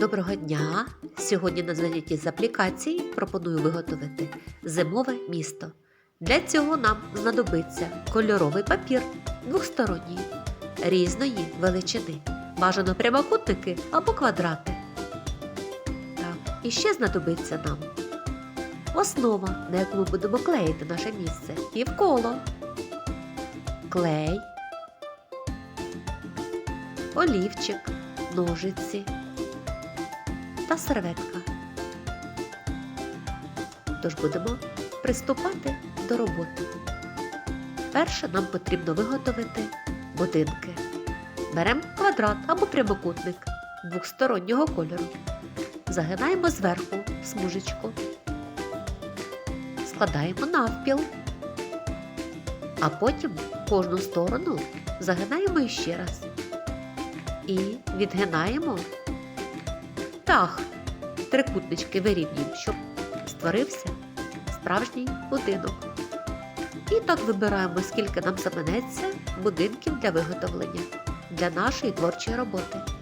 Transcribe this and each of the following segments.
Доброго дня! Сьогодні на занятті з аплікації пропоную виготовити зимове місто. Для цього нам знадобиться кольоровий папір двохсторонній, різної величини, бажано прямокутники або квадрати. Так, і ще знадобиться нам основа, на яку ми будемо клеїти наше місце, півколо, клей, олівчик, ножиці та серветка. Тож будемо приступати до роботи. Перше нам потрібно виготовити будинки. Беремо квадрат або прямокутник двохстороннього кольору. Загинаємо зверху смужечку. Складаємо навпіл. А потім кожну сторону загинаємо іще раз. І відгинаємо дах. Трикутнички вирівнюємо, щоб створився справжній будинок. І так вибираємо, скільки нам заманеться будинків для виготовлення для нашої творчої роботи.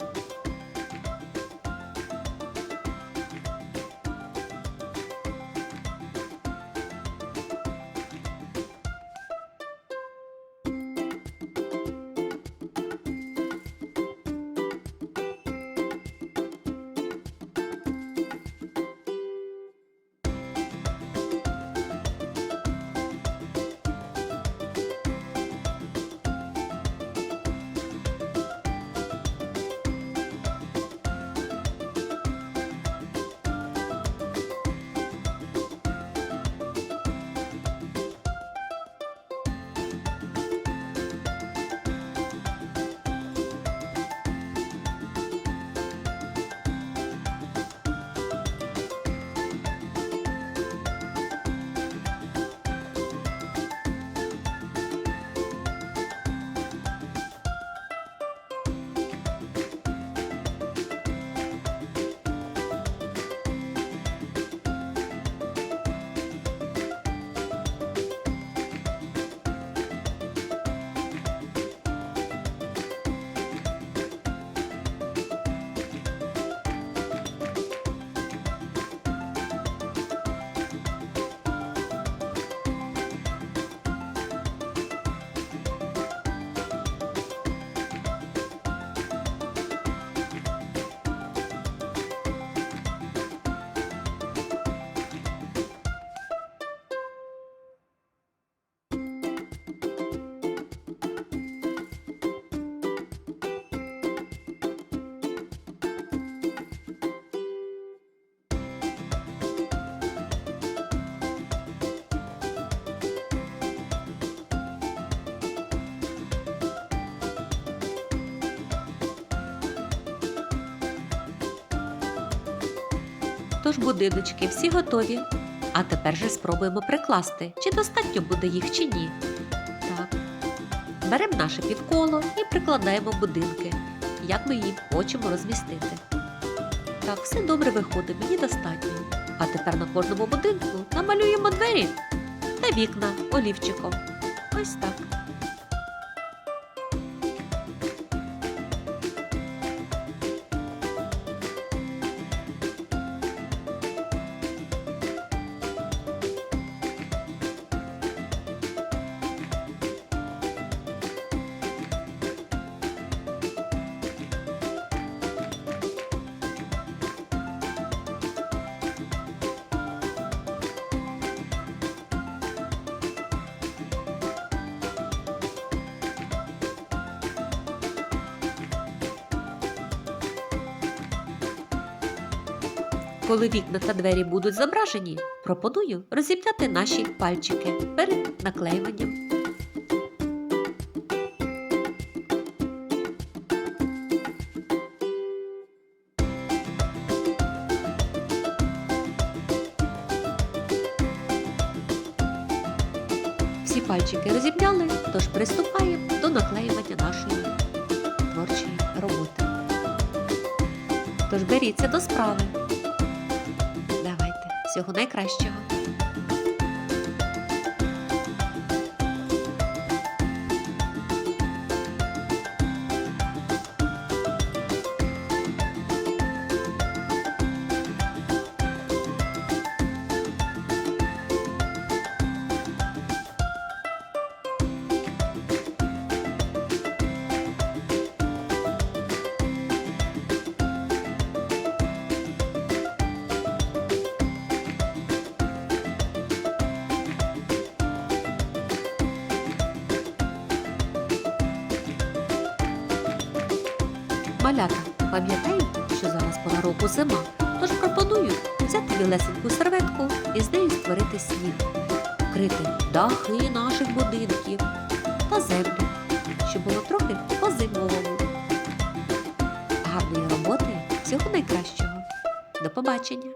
Тож будиночки всі готові. А тепер же спробуємо прикласти, чи достатньо буде їх чи ні. Так. Беремо наше півколо і прикладаємо будинки, як ми їх хочемо розмістити. Так, все добре виходить, мені достатньо. А тепер на кожному будинку намалюємо двері та вікна олівчиком. Ось так. Коли вікна та двері будуть зображені, пропоную розім'яти наші пальчики перед наклеюванням. Всі пальчики розім'яли, тож приступаємо до наклеювання нашої творчої роботи. Тож беріться до справи. Всього найкращого. Малята, пам'ятаю, що зараз пора року зима, тож пропоную взяти білесеньку серветку і з нею створити сніг, вкрити дахи наших будинків та землю, щоб було трохи по-зимовому. Гарної роботи, всього найкращого. До побачення!